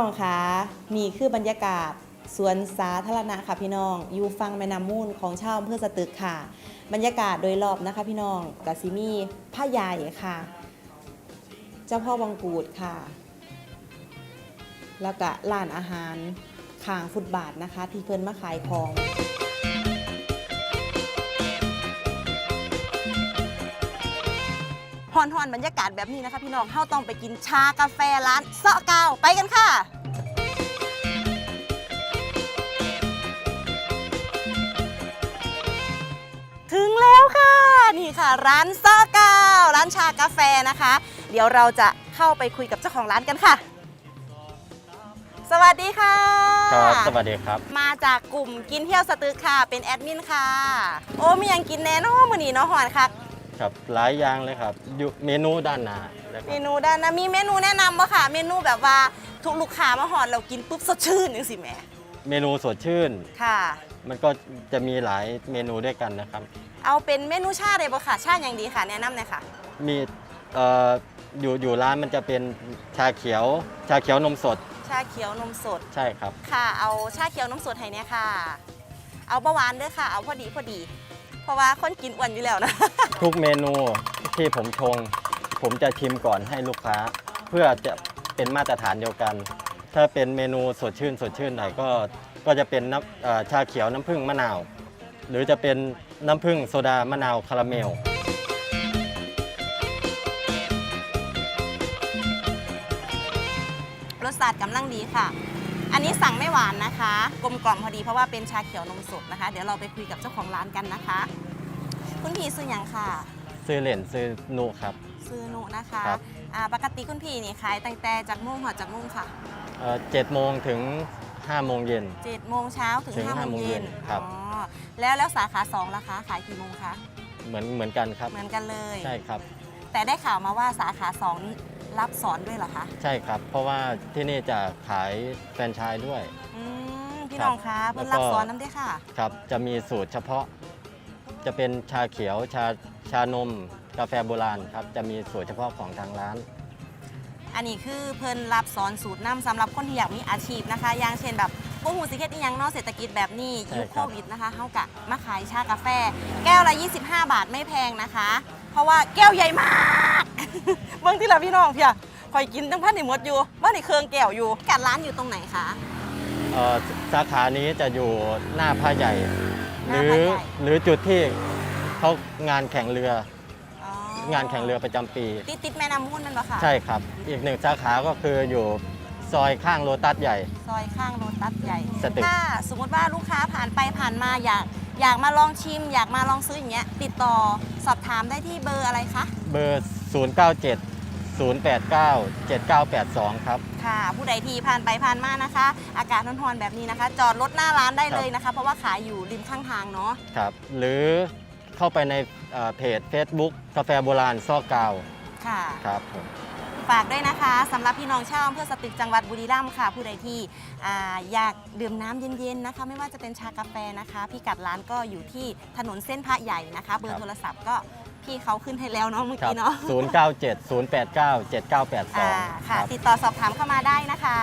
น้องคะนี่คือบรรยากาศสวนสาธารณะค่ะพี่น้อง อยู่ฟังแม่น้ำมูลของชาวอำเภอสตึกค่ะ บรรยากาศโดยรอบนะคะพี่น้องกะซิมีผ้าใหญ่ค่ะ เจ้าพ่อวังกูดค่ะ แล้วก็ร้านอาหารข้างฟุตบาทนะคะ ที่เพิ่นมาขายของ ฮอนฮอนๆบรรยากาศแบบนี้นะคะ พี่น้องเข้าต้องไปกินชากาแฟร้านเซาะเกาวไปกันค่ะถึงแล้วค่ะนี่ค่ะ ร้านเซาะเกาว ร้านชากาแฟนะคะ เดี๋ยวเราจะเข้าไปคุยกับเจ้าของร้านกันค่ะ สวัสดีค่ะครับสวัสดีครับ มาจากกลุ่มกินเที่ยวสตึกค่ะ เป็นแอดมินค่ะ โอ้มีอย่างกินแน่เนอนมือนี้เนาะหอนค่ะ ครับหลายอย่างเลยครับอยู่เมนูด้านหน้านะคเมรับนูด้านนะมีเมนูแนะนำบ่ค่ะ เมนูแบบว่าทุกลูกค้ามาหอนเรากินปุ๊บสดชื่นจังสิแหม่เมนูสดชื่น ค่ะ มันก็จะมีหลายเมนูด้วยกันนะครับ เอาเป็นเมนูชาเลยบ่ค่ะ ชาอย่างดีค่ะ แนะนำหน่อยค่ะ มีเอ่ออยู่อยู่ร้านมันจะเป็นชาเขียว ชาเขียวนมสดชาเขียวนมสด ใช่ครับ ค่ะ เอาชาเขียวนมสดให้เนี่ยค่ะ เอาเบาหวานด้วยค่ะ เอาพอดีพอดีเพ ราะว่าคนกินอ้วนอยู่แล้วนะ ทุกเมนูที่ผมชง ผมจะชิมก่อนให้ลูกค้า เพื่อจะเป็นมาตรฐานเดียวกัน ถ้าเป็นเมนูสดชื่นสดชื่นหน่อยก็ก็จะเป็นน้ำเอ่อชาเขียวน้ำผึ้งมะนาว หรือจะเป็นน้ำผึ้งโซดามะนาวคาราเมล รสชาติกำลังดีค่ะ อันนี้สั่งไม่หวานนะคะ กลมกล่อมพอดีเพราะว่าเป็นชาเขียวนมสดนะคะ เดี๋ยวเราไปคุยกับเจ้าของร้านกันนะคะ คุณพี่ซื้ออย่างค่ะ ซื้อเหรียญซื้อนุครับ ซื้อนุนะคะครับ อ่าปกติคุณพี่นี่ขายตั้งแต่จากโมุ่งหอจากโมุ่งค่ะเจ็ดโมงถึงห้าโมงเย็น7โมงเช้าถึงถึง5ห้าโมโมงงเย็นเย็นครับ อ๋อแล้วแล้วสาขา2ล่ะคะ ขายกี่โมงคะเหมือนเหมือนกันครับ เหมือนกันเลย ใช่ครับ แต่ได้ข่าวมาว่าสาขา2นี่ รับสอนด้วยเหรอคะใช่ครับ เพราะว่าที่นี่จะขายแฟรนไชส์ด้วย อืมพี่ครับน้องคะเพิ่นแล้วก็รับสอนน้ำด้วยค่ะ ครับจะมีสูตรเฉพาะจะเป็นชาเขียวชาชานม กาแฟโบราณครับ จะมีสูตรเฉพาะของทางร้าน อันนี้คือเพิ่นรับสอนสูตรน้ำสำหรับคนที่อยากมีอาชีพนะคะ อย่างเช่นแบบพวกหูสิเคตอีหยังเนอกเศรษฐกิจแบบนี้ใช่ยุคคโครับ วิดนะคะเฮากะมาขายชากาแฟ แก้วละ 25 บาทไม่แพงนะคะ เพราะว่าแก้วใหญ่มาก เบิ่งที่ละพี่น้องเพียคอยกินตั้งพันในหมดอยู่บ้านในเครืองแก้วอยู่กัดร้านอยู่ตรงไหนคะเอ่อสาขานี้จะอยู่หน้าผ้าใหญ่หหน้ารือผ้าใหญ่หรือจุดที่เขางานแข่งเรืออ๋องานแข่งเรือประจำปี ติดติดแม่น้ำมูลนั่นปะคะใช่ครับ อีกหนึ่งสาขาก็คืออยู่ซอยข้างโลตัสใหญ่ ซอยข้างโรตัสใหญ่สตึกถ้าสมมติว่าลูกค้าผ่านไปผ่านมาอยาก อยากมาลองชิม อยากมาลองซื้ออย่างเงี้ยติดต่อสอบถามได้ที่เบอร์อะไรคะ เบอร์ 097 089 7982 ครับ ค่ะ ผู้ใดที่ผ่านไปผ่านมานะคะ อากาศร้อนๆแบบนี้นะคะ จอดรถหน้าร้านได้เลยนะคะ เพราะว่าขายอยู่ริมข้างทางเนาะ ครับ หรือเข้าไปในเอ่อเพจ Facebook กาแฟโบราณซอกกาว ค่ะ ครับผม ฝากด้วยนะคะสำหรับพี่น้องชาวอำเภอสตึกจังหวัดบุรีรัมย์ค่ะ ผู้ใดที่อ่าอยากดื่มน้ำเย็นๆนะคะ ไม่ว่าจะเป็นชากาแฟนะคะพี่กัดร้านก็อยู่ที่ถนนเส้นพระใหญ่นะคะ เบอร์โทรศัพท์ก็พี่เขาขึ้นให้แล้วเนาะเมื่อครับกี้เนาะ097 089 7982อ่าคค่ะ รับ ติดต่อสอบถามเข้ามาได้นะคะ